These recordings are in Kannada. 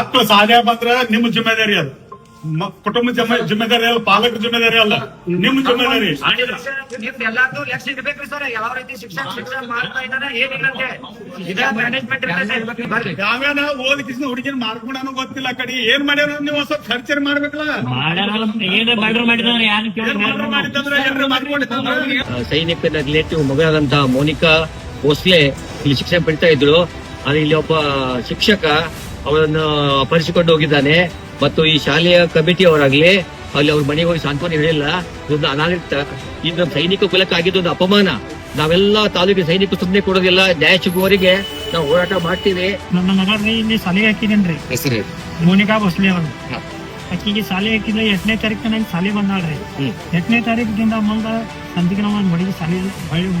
ಮಕ್ಕಳು ಸಾಧ್ಯ ಬಂದ್ರ ನಿಮ್ ಜಿಮ್ಮೆದಾರಿ ಅದು. ಕುಟುಂಬ ಜಿಮ್ಮೆ- ಜಿಮ್ಮೆದಾರಿ ಅಲ್ಲ ಪಾಲಕ ಜಿಮ್ಮೆದಾರಿ ಅಲ್ಲ. ನಿಮ್ ಜಿಮ್ಮೆದಾರಿ ಎಲ್ಲಾರ್ದು ಲಕ್ಷ ಇರ್ಬೇಕ್ರಿ ಸರ್ ಯಾವ ರೀತಿ ಶಿಕ್ಷಣ ಶಿಕ್ಷಣ ಮಾಡ್ತಾ ಇದಾರೆ ಏನಿಲ್ಲಂತೆ. ಇದ ಮ್ಯಾನೇಜ್ಮೆಂಟ್ ಇರ್ತೈತೆ ಬರ್ರಿ. ಯಾವ್ಯಾನ ಓದ್ ಕಿಸ್ನ ಹುಡುಗಿನ ಮಾಡ್ಕೊಂಡಾನು ಗೊತ್ತಿಲ್ಲ ಕಡೆ. ಏನ್ ಮಾಡ್ಯಾರ ನೀವು ಸ್ವಲ್ಪ ಖರ್ಚರ್ ಮಾಡ್ಬೇಕಲ್ಲ? ಸೈನಿಕರ ರಿಲೇಟಿವ್ ಮಗಳಾದಂತಹ ಮೋನಿಕಾ ಭೋಸ್ಲೆ ಇಲ್ಲಿ ಶಿಕ್ಷಣ ಪಡಿತಾ ಇದ್ರು. ಅಲ್ಲಿ ಇಲ್ಲಿ ಒಬ್ಬ ಶಿಕ್ಷಕ ಅವರನ್ನು ಅಪಹರಿಸಿಕೊಂಡು ಹೋಗಿದ್ದಾನೆ. ಮತ್ತು ಈ ಶಾಲೆಯ ಕಮಿಟಿ ಅವರಾಗ್ಲಿ ಅಲ್ಲಿ ಅವ್ರ ಮನೆಗೆ ಹೋಗಿ ಸಾಂತ್ವನ ಹೇಳಿಲ್ಲ. ಇದೊಂದು ಅನಾಗರಿಕ ಇದು ನಮ್ಮ ಸೈನಿಕ ಕುಲಕ್ಕೆ ಆಗಿದ್ದೊಂದು ಅಪಮಾನ. ನಾವೆಲ್ಲ ತಾಲೂಕಿನ ಸೈನಿಕ ಸುಮ್ಮನೆ ಕೊಡೋದಿಲ್ಲ. ನ್ಯಾಯ ಸಿಗುವವರೆಗೆ ನಾವು ಹೋರಾಟ ಮಾಡ್ತೀವಿ. ನನ್ನ ಮಗಳ್ರಿ ಇಲ್ಲಿ ಸಲಹೆ ಹಾಕಿದೇನ್ರಿ ಹೆಸರು ಮೋನಿಕಾ ಬಸ್ಲಿ ಅವರು. ಅಕ್ಕಿಗೆ ಸಾಲೆ ಶಾಲೆ ಹಾಕಿದ್ರೆ ಎಂಟನೇ ತಾರೀಕು ನಂಗೆ ಶಾಲೆ ಬಂದಾಳ್ರಿ. ಹ್ಮ್. ಎಂಟನೇ ತಾರೀಕಿಂದ ಮುಂದೆ ಸಂದಿಗೆ ನಾವು ಮನೆಗೆ ಮಡಿಗೆ ಶಾಲೆ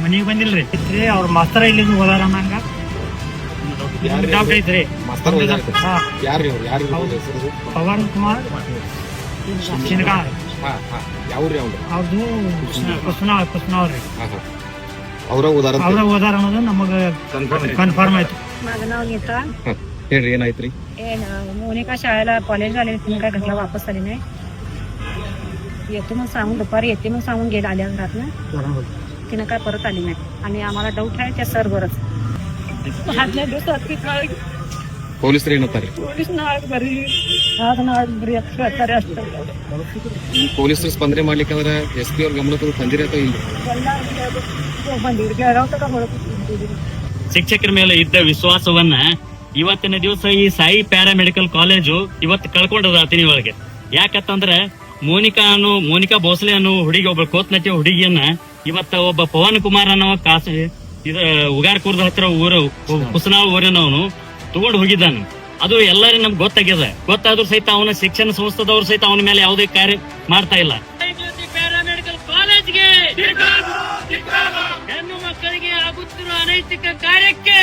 ಮನೆಗೆ ಬಂದಿಲ್ರಿ. ರೀ ಅವ್ರ ಮಾಸ್ತರ ಇಲ್ಲಿ ಹೋದಾರ ಅನ್ನಂಗ ಡೌಟ್ ಐತ್ರಿ ಹಾ. ಯಾರು ಯಾರು ಹೌದು. ಪವನ್ ಕುಮಾರ್ ಶಿನ್ಗಾರ್ ಯಾವ್ರಿ ಅವ್ರು ಅವ್ರದ್ದು ಕುಸ್ನಾ ಕುಸ್ನಾ ಅವ್ರಿ ಅವ್ರ ಉದಾಹರಣೆ ಅವ್ರ ಓದಾರ ಅನ್ನೋದು ನಮಗ ಕನ್ಫರ್ಮ್ ಆಯ್ತು माझं नाव नीता ಹೇಳ್ರಿ ಏನಾಯ್ತ್ರಿ हे न- मोनिका शाळेला कॉलेज झाले तिने काय घरला वापस आली नाही येतो मग सांगून दुपारी येते मग सांगून गेले आल्या घरातनं तिनं काय परत आली नाही आणि आम्हाला डाऊट आहे त्या सरवरच ಹದಿನೈದು ಪೊಲೀಸ್ ಸ್ಪಂದನೆ ಮಾಡ್ಲಿಕ್ಕೆ ಅಂದ್ರೆ ಎಸ್ ಪಿ ಅವ್ರ ಗಮನಕ್ಕೂ ತಂದಿರ ಶಿಕ್ಷಕರ ಮೇಲೆ ಇದ್ದ ವಿಶ್ವಾಸವನ್ನ ಇವತ್ತಿನ ದಿವಸ ಈ ಸಾಯಿ ಪ್ಯಾರಾ ಮೆಡಿಕಲ್ ಕಾಲೇಜು ಇವತ್ತು ಕಳ್ಕೊಂಡದ ಅತಿನಿ ಒಳಗೆ. ಯಾಕಂತಂದ್ರೆ ಮೋನಿಕಾ ಅನ್ನೋ ಮೋನಿಕಾ ಭೋಸಲೆ ಅನ್ನೋ ಹುಡುಗಿ ಒಬ್ಬ ಕೋತ್ನಟ್ಟಿ ಹುಡುಗಿಯನ್ನ ಇವತ್ತ ಒಬ್ಬ ಪವನ್ ಕುಮಾರ್ ಅನ್ನೋ ಕಾಸ ಇದ ಉಗಾರ್ಕೂರ್ದ ಹತ್ರ ಊರು ಕುಸನಾ ಊರಿನವನು ತಗೊಂಡು ಹೋಗಿದ್ದಾನೆ. ಅದು ಎಲ್ಲರಿಗೂ ನಮ್ಗೆ ಗೊತ್ತಾಗ್ಯದ. ಗೊತ್ತಾದ್ರೂ ಸಹಿತ ಅವನ ಶಿಕ್ಷಣ ಸಂಸ್ಥೆದವ್ರು ಸಹಿತ ಅವನ ಮೇಲೆ ಯಾವುದೇ ಕಾರ್ಯ ಮಾಡ್ತಾ ಇಲ್ಲ. ಹೆಣ್ಣು ಮಕ್ಕಳಿಗೆ ಆಗುತ್ತಿರುವ ಅನೈತಿಕ ಕಾರ್ಯಕ್ಕೆ